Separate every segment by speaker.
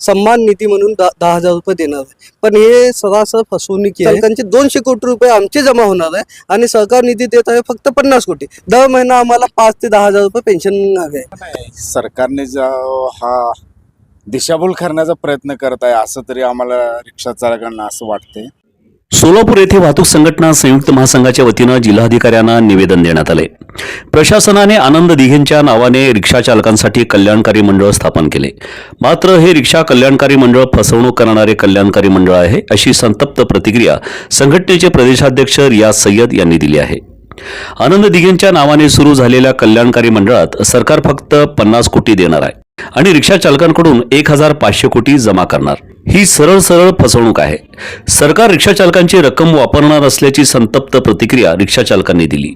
Speaker 1: सन्मान निधी म्हणून दा- दहा हजार रुपये देणार आहे. पण हे सरासर फसवणूक आहे. त्यांचे दोनशे कोटी रुपये आमचे जमा होणार आहे आणि सरकार निधी देत आहे फक्त पन्नास कोटी. दर महिना आम्हाला पाच ते दहा हजार रुपये पेन्शन हवे आहे.
Speaker 2: सरकारने जो हा दिशाभूल करण्याचा प्रयत्न करत आहे असं तरी आम्हाला रिक्षा चालकांना असं वाटते
Speaker 3: सोलापूर येथे वाहतूक संघटना संयुक्त महासंघाच्या वतीनं जिल्हाधिकाऱ्यांना निवेदन देण्यात आले. प्रशासनाने आनंद दिघेंच्या नावाने रिक्षा चालकांसाठी कल्याणकारी मंडळ स्थापन केले. मात्र हे रिक्षा कल्याणकारी मंडळ फसवणूक करणारे कल्याणकारी मंडळ आहे अशी संतप्त प्रतिक्रिया संघटनेचे प्रदेशाध्यक्ष रियाज सय्यद यांनी दिली आहे. आनंद दिघेंच्या नावाने सुरू झालेल्या कल्याणकारी मंडळात सरकार फक्त पन्नास कोटी देणार आहे. आणि रिक्षा चालकांकडून एक हजार पाचशे कोटी जमा करणार. ही सरळ सरळ फसवणूक आहे. सरकार रिक्षा चालकांची रक्कम वापरणार असल्याची संतप्त प्रतिक्रिया रिक्षा चालकांनी दिली.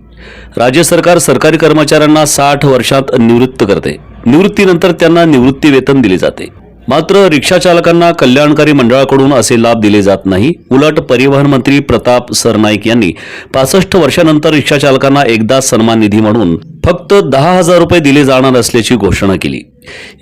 Speaker 3: राज्य सरकार सरकारी कर्मचाऱ्यांना साठ वर्षात निवृत्त करते. निवृत्तीनंतर त्यांना निवृत्ती वेतन दिले जाते. मात्र रिक्षा चालकांना कल्याणकारी मंडळाकडून असे लाभ दिले जात नाही. उलट परिवहन मंत्री प्रताप सरनाईक यांनी पासष्ट वर्षानंतर रिक्षा चालकांना एकदा सन्मान निधी म्हणून फक्त दहा हजार रुपये दिले जाणार असल्याची घोषणा केली.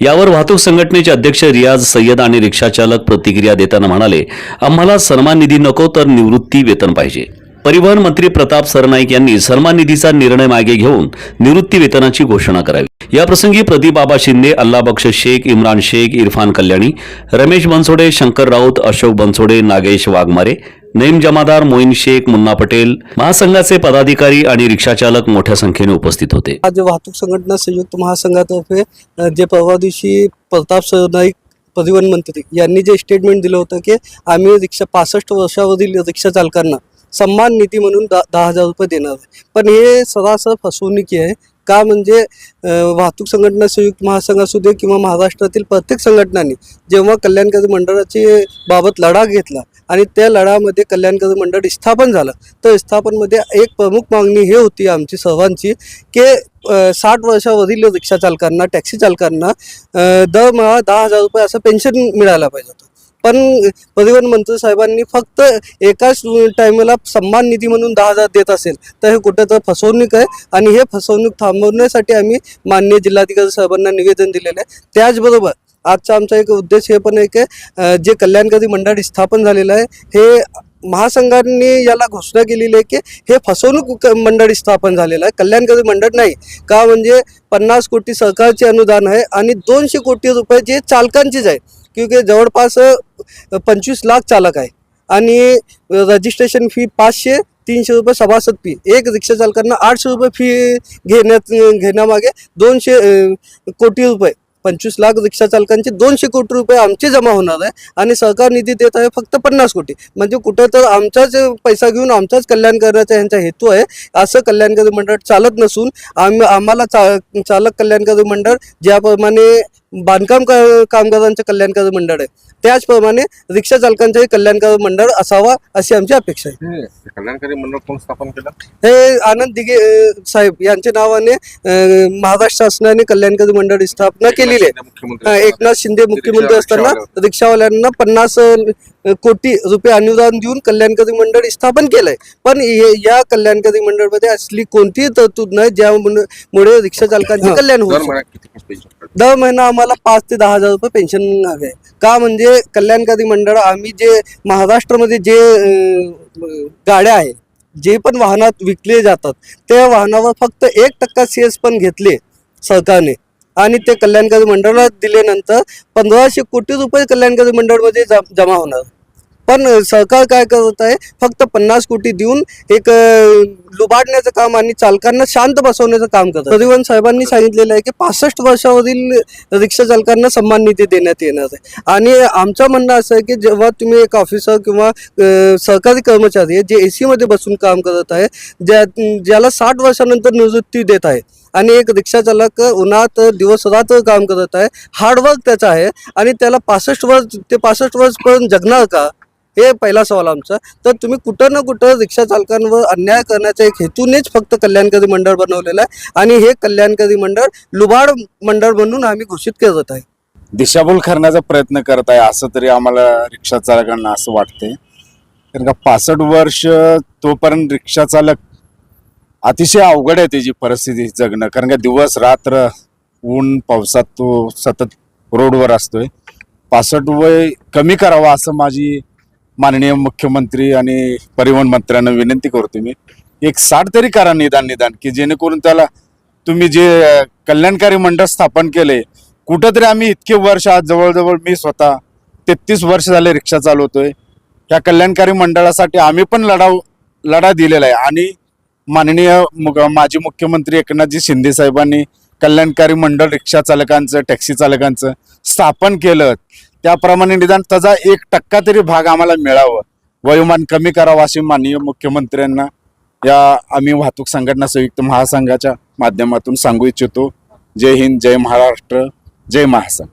Speaker 3: यावर वाहतूक संघटनेचे अध्यक्ष रियाज सय्यद आणि रिक्षाचालक प्रतिक्रिया देताना म्हणाले आम्हाला सन्मान निधी नको तर निवृत्ती वेतन पाहिजे. परिवहन मंत्री प्रताप सरनाईक यांनी सन्मान निधीचा निर्णय मागे घेऊन निवृत्ती वेतनाची घोषणा करावी. याप्रसंगी प्रदीप बाबा शिंदे अल्लाबक्ष शेख इम्रान शेख इरफान कल्याणी रमेश बनसोडे शंकर राऊत अशोक बनसोडे नागेश वाघमारे नेम जमादार मोईन शेख मुन्ना पटेल महासंघाचे पदाधिकारी आणि रिक्षाचालक मोठ्या संख्येने उपस्थित होते.
Speaker 1: आज वाहतूक संघटना संयुक्त महासंघातर्फे जे परवा दिवशी प्रताप सरनाईक परिवहन मंत्री यांनी जे स्टेटमेंट दिलं होतं की आम्ही रिक्षा पासष्ट वर्षावरील रिक्षा चालकांना सन्मान निधी म्हणून दा दहा हजार रुपये देणार आहे. पण हे सरासर फसवणुकी आहे. का म्हणजे वाहतूक संघटना संयुक्त महासंघ असू दे किंवा महाराष्ट्रातील प्रत्येक संघटनांनी जेव्हा कल्याणकारी मंडळाची बाबत लढा घेतला आणि त्या लढामध्ये कल्याणकारी मंडळ स्थापन झालं. तर स्थापनमध्ये एक प्रमुख मागणी हे होती आमची सर्वांची की साठ वर्षावरील रिक्षा चालकांना टॅक्सी चालकांना दरमहा दहा हजार रुपये असं पेन्शन मिळायला पाहिजे होतं. पण परिवहन मंत्री साहेबांनी फक्त एकाच टायमाला सन्मान निधी म्हणून दहा हजार देत असेल तर हे कुठं तर फसवणूक आहे. आणि हे फसवणूक थांबवण्यासाठी आम्ही मान्य जिल्हाधिकारी साहेबांना निवेदन दिलेलं आहे. त्याचबरोबर आजचा आमचा एक उद्देश हे पण आहे की जे कल्याणकारी मंडळ स्थापन झालेलं आहे हे महासंघांनी याला घोषणा केलेली आहे की हे फसवणूक क- मंडळ स्थापन झालेलं आहे. कल्याणकारी मंडळ नाही का म्हणजे पन्नास कोटी सरकारचे अनुदान आहे आणि दोनशे कोटी रुपये जे चालकांचेच आहे. क्योंकि जवळपास पंचवीस लाख चालक आहे आणि रजिस्ट्रेशन फी पाचशे तीनशे रुपये सभासद फी. एक रिक्षा चालकांना आठशे रुपये फी घेण्यात घेण्यामागे दोनशे कोटी रुपये. पंचवीस लाख रिक्षा चालकांचे दोनशे कोटी रुपये आमचे जमा होणार आहे आणि सरकार निधी देत आहे फक्त पन्नास कोटी. म्हणजे कुठं तर आमचाच पैसा घेऊन आमचाच कल्याण करण्याचा यांचा हेतू आहे. असं कल्याणकारी मंडळ चालत नसून आम आम्हाला चा चालक कल्याणकारी मंडळ ज्याप्रमाणे बांधकाम कामगारांचं कल्याणकारी मंडळ आहे. त्याचप्रमाणे रिक्षा चालकांचंही कल्याणकारी मंडळ असावा अशी आमची अपेक्षा आहे.
Speaker 4: हे कल्याणकारी मंडळ कोण स्थापन केलं?
Speaker 1: हे आनंद दिघे अ, साहेब यांच्या नावाने अ, महाराष्ट्र शासनाने कल्याणकारी मंडळ स्थापना केलेली आहे.
Speaker 4: मुख्यमंत्री
Speaker 1: हा, एकनाथ शिंदे मुख्यमंत्री असताना
Speaker 4: रिक्षावाले
Speaker 1: रिक्षावाल्यांना पन्नास अ, कोटी रुपये अनुदान देऊन कल्याणकारी मंडळ स्थापन केलंय. पण हे- या कल्याणकारी मंडळमध्ये असली कोणतीही तरतूद नाही ज्यामुळे रिक्षा चालकांचे कल्याण होऊ
Speaker 4: दर. महिन्यात किती?
Speaker 1: दर महिना आम्हाला पाच ते दहा हजार रुपये पेन्शन हवे आहे. का म्हणजे कल्याणकारी मंडळ आम्ही जे महाराष्ट्रामध्ये जे गाड्या आहेत जे पण वाहनात विकले जातात त्या वाहनावर फक्त एक टक्का सेस पण घेतले सरकारने आणि ते कल्याणकारी मंडळाला दिल्यानंतर पंधराशे कोटी रुपये कल्याणकारी मंडळमध्ये जमा होणार पण सरकार काय करत आहे फक्त पन्नास कोटी देऊन एक लुबाडण्याचं काम आणि चालकांना शांत बसवण्याचं काम करत परिवहन साहेबांनी सांगितलेलं आहे की पासष्ट वर्षावरील रिक्षा चालकांना सन्मान निधी देण्यात येणार आहे. आणि आमचं म्हणणं असं आहे की जेव्हा तुम्ही एक ऑफिसर किंवा सरकारी कर्मचारी आहे जे ए सीमध्ये बसून काम करत आहे ज्या ज्याला साठ वर्षानंतर निवृत्ती देत आहे आणि एक रिक्षा चालक उन्हात दिवस रात्र काम करत आहे हार्डवर्क त्याचं आहे आणि त्याला पासष्ट वर्ष ते पासष्ट वर्षपर्यंत जगणार का? हे पहिला सवाल आमचा. तर तुम्ही कुठं ना कुठं रिक्षा चालकांवर अन्याय करण्याच्या एक हेतूनेच फक्त कल्याणकारी मंडळ बनवलेलं आहे आणि हे कल्याणकारी मंडळ लुबाड मंडळ म्हणून आम्ही घोषित करत आहे.
Speaker 2: दिशाभूल करण्याचा प्रयत्न करत आहे असं तरी आम्हाला रिक्षा चालकांना असं वाटते कारण का पासष्ट वर्ष तोपर्यंत रिक्षा चालक अतिशय अवघड आहे त्याची परिस्थिती जगणं. कारण का दिवस रात्र ऊन पावसात तो सतत रोडवर असतोय. पासष्ट वय कमी करावं असं माझी माननीय मुख्यमंत्री आणि परिवहन मंत्र्यांना विनंती करतो मी एक साठ तरी करा निदान निदान की जेणेकरून त्याला तुम्ही जे कल्याणकारी मंडळ स्थापन केले कुठंतरी आम्ही इतके वर्ष आज जवळजवळ मी स्वतः तेहतीस वर्ष झाले रिक्षा चालवतोय. या कल्याणकारी मंडळासाठी आम्ही पण लढाव लढा दिलेला आहे. आणि माननीय माजी मुख्यमंत्री एकनाथजी शिंदे साहेबांनी कल्याणकारी मंडळ रिक्षा चालकांचं टॅक्सी चालकांचं स्थापन केलं. त्याप्रमाणे निदान त्याचा एक टक्का तरी भाग आम्हाला मिळावं. वयोमान कमी करावं अशी माननीय मुख्यमंत्र्यांना या आम्ही वाहतूक संघटना संयुक्त महासंघाच्या माध्यमातून सांगू इच्छितो. जय हिंद जय महाराष्ट्र जय महासंघ.